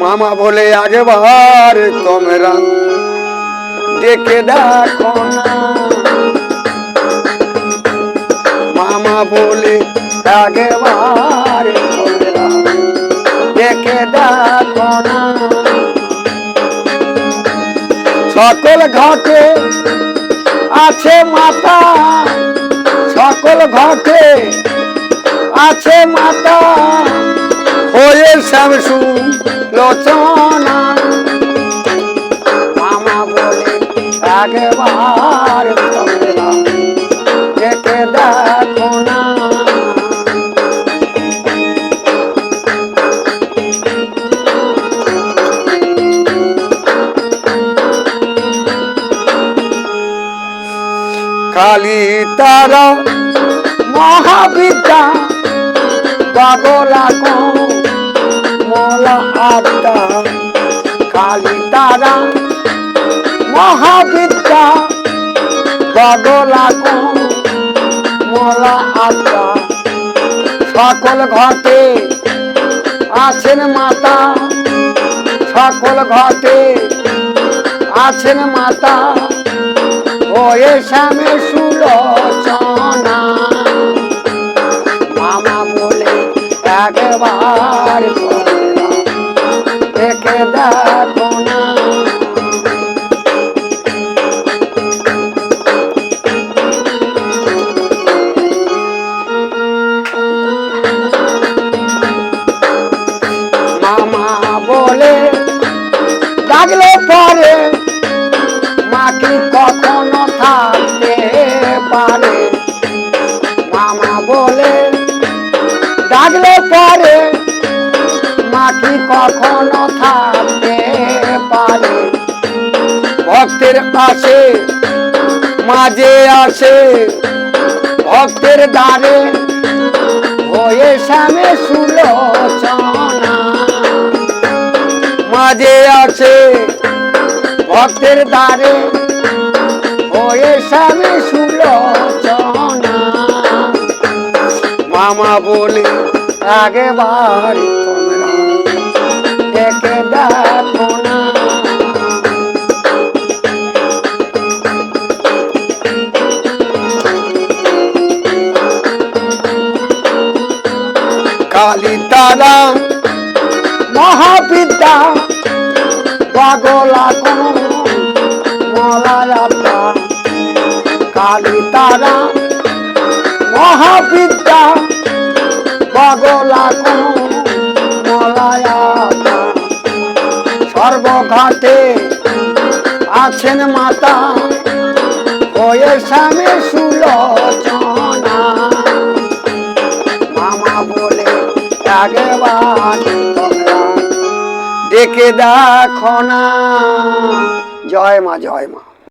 মামা বলে আগেবার তোমরা দেখে দেখো মামা বলে আগেবার তোমরা দেখে দেখো সকল ঘাটে আছে মাতা, সকল ঘাটে আছে মাতা। হয়ে শ্যামসু লোচনা মামা বলে একবার দেখে দেখো না। কালী তারা মহাবিদ্যা পাগলা মোলা তারা মহাবিদ্যা পাগলা মোলা আত্মা। সকল ঘটে আছেন মাতা, সকল ঘটে আছেন মাতা। ওয়ে স্বামী সুলোচনা, মামা বলে একবার ডাকলে পরে মাটি কখনো থাকতে পারে। মামা বলে, ডাকলে পরে মাটি কখনো থাকতে পারে। ভক্তের আসে, মাঝে আসে, ভক্তের দ্বারে হয়ে সামে সুলোচনা ভক্তের দ্বারে। স্বামী সুলোচনা। মামা বলে দেখো না। কালী মহাবিদ্যা পাগলা কোন সর্বঘাটে আছেন মাতা। ওয়ে স্বামী সুলোচনা। মামা বলে দেখে দেখো না। জয় মা জয় মা।